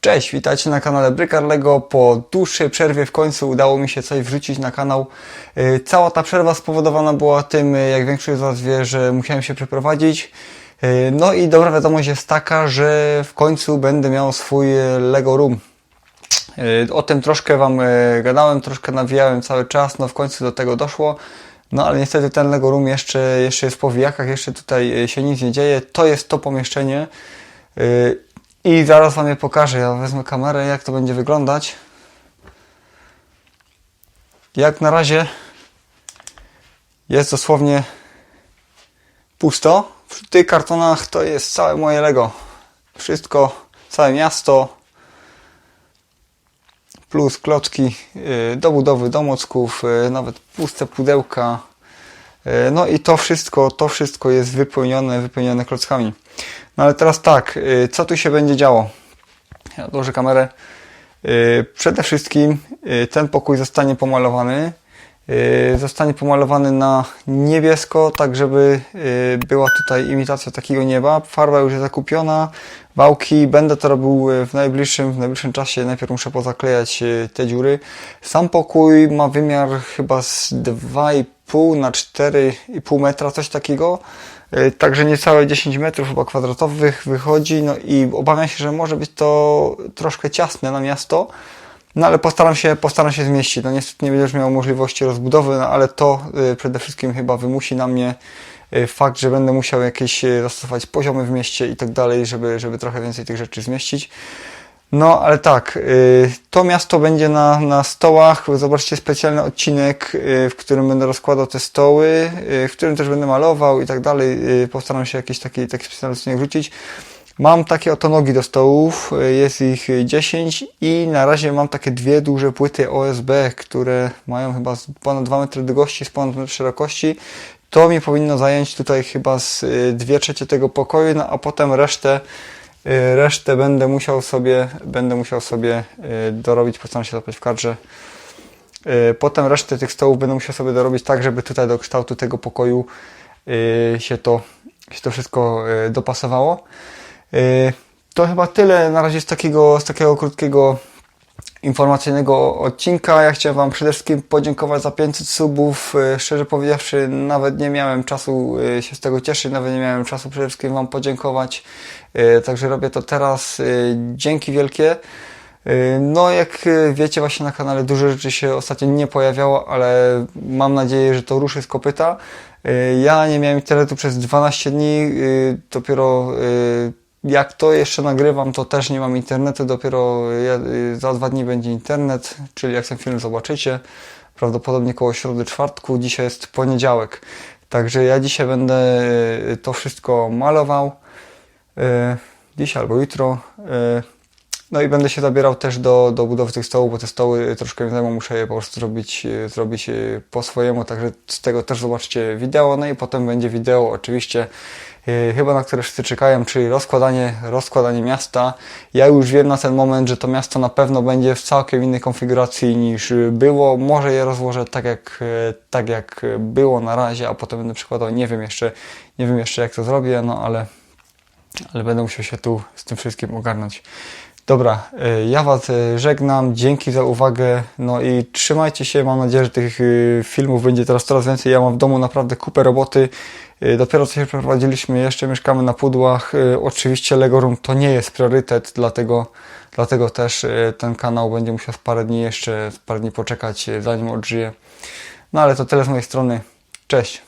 Cześć, witajcie na kanale Brykar Lego. Po dłuższej przerwie w końcu udało mi się coś wrzucić na kanał. Yy, Cała ta przerwa spowodowana była tym, yy, jak większość z Was wie, że musiałem się przeprowadzić. Yy, No i dobra wiadomość jest taka, że w końcu będę miał swój Lego Room. O tym troszkę Wam gadałem, troszkę nawijałem cały czas, no w końcu do tego doszło. No ale niestety ten Lego Room jeszcze, jeszcze jest po wijakach, jeszcze tutaj się nic nie dzieje. To jest to pomieszczenie. I zaraz Wam je pokażę. Ja wezmę kamerę, jak to będzie wyglądać. Jak na razie jest dosłownie pusto. W tych kartonach to jest całe moje Lego. Wszystko, całe miasto, plus klocki yy, do budowy domocków, yy, nawet puste pudełka. Yy, No i to wszystko, to wszystko jest wypełnione, wypełnione klockami. No ale teraz tak, yy, co tu się będzie działo? Ja odłożę kamerę. Yy, Przede wszystkim ten pokój zostanie pomalowany. Zostanie pomalowany na niebiesko, tak żeby była tutaj imitacja takiego nieba. Farba już jest zakupiona, wałki. Będę to robił w najbliższym, w najbliższym czasie. Najpierw muszę pozaklejać te dziury. Sam pokój ma wymiar chyba z 2,5 na 4,5 metra, coś takiego. Yy, Także niecałe 10 metrów chyba kwadratowych wychodzi. No i obawiam się, że może być to troszkę ciasne na miasto. No ale postaram się, postaram się zmieścić. No niestety nie będę już miał możliwości rozbudowy, no ale to y, przede wszystkim chyba wymusi na mnie y, fakt, że będę musiał jakieś zastosować poziomy w mieście i tak dalej, żeby, żeby trochę więcej tych rzeczy zmieścić. No ale tak, y, to miasto będzie na, na stołach. Zobaczcie specjalny odcinek, y, w którym będę rozkładał te stoły, y, w którym też będę malował i tak dalej. Postaram się jakiś taki, taki specjalny odcinek wrzucić. Mam takie oto nogi do stołów, jest ich 10 i na razie mam takie dwie duże płyty OSB, które mają chyba ponad 2 metry długości, z ponad metr szerokości. To mi powinno zająć tutaj chyba z 2 trzecie tego pokoju, no a potem resztę, resztę będę musiał sobie, będę musiał sobie y, dorobić, postaram się zapać w kadrze. Y, Potem resztę tych stołów będę musiał sobie dorobić tak, żeby tutaj do kształtu tego pokoju y, się to, się to wszystko y, dopasowało. Y, To chyba tyle na razie z takiego, z takiego krótkiego informacyjnego odcinka. Ja chciałem Wam przede wszystkim podziękować za 500 subów. Y, Szczerze powiedziawszy, nawet nie miałem czasu y, się z tego cieszyć, nawet nie miałem czasu przede wszystkim Wam podziękować. Y, Także robię to teraz. Dzięki wielkie. No, jak wiecie, właśnie na kanale dużo rzeczy się ostatnio nie pojawiało, ale mam nadzieję, że to ruszy z kopyta. Ja nie miałem internetu przez 12 dni, dopiero jak to jeszcze nagrywam, to też nie mam internetu, dopiero za dwa dni będzie internet, czyli jak ten film zobaczycie, prawdopodobnie koło środy, czwartku, dzisiaj jest poniedziałek. Także ja dzisiaj będę y, to wszystko malował, y, dzisiaj albo jutro. y, no i będę się zabierał też do, do budowy tych stołów, bo te stoły troszkę mi zajmą, muszę je po prostu zrobić, e, zrobić e, po swojemu, także z tego też zobaczcie wideo, no i potem będzie wideo oczywiście e, chyba na które wszyscy czekają, czyli rozkładanie, rozkładanie miasta. Ja już wiem na ten moment, że to miasto na pewno będzie w całkiem innej konfiguracji niż było. Może je rozłożę tak jak, tak jak było na razie, a potem będę przykładał, nie wiem jeszcze, nie wiem jeszcze jak to zrobię, no ale ale będę musiał się tu z tym wszystkim ogarnąć. Dobra, y, ja Was y, żegnam, dzięki za uwagę, no i trzymajcie się, mam nadzieję, że tych y, filmów będzie teraz coraz więcej, ja mam w domu naprawdę kupę roboty, dopiero co się przeprowadziliśmy, jeszcze mieszkamy na pudłach, oczywiście Lego to nie jest priorytet, dlatego, dlatego też ten kanał będzie musiał z parę dni jeszcze, z parę dni poczekać, zanim odżyje. No ale to tyle z mojej strony, cześć!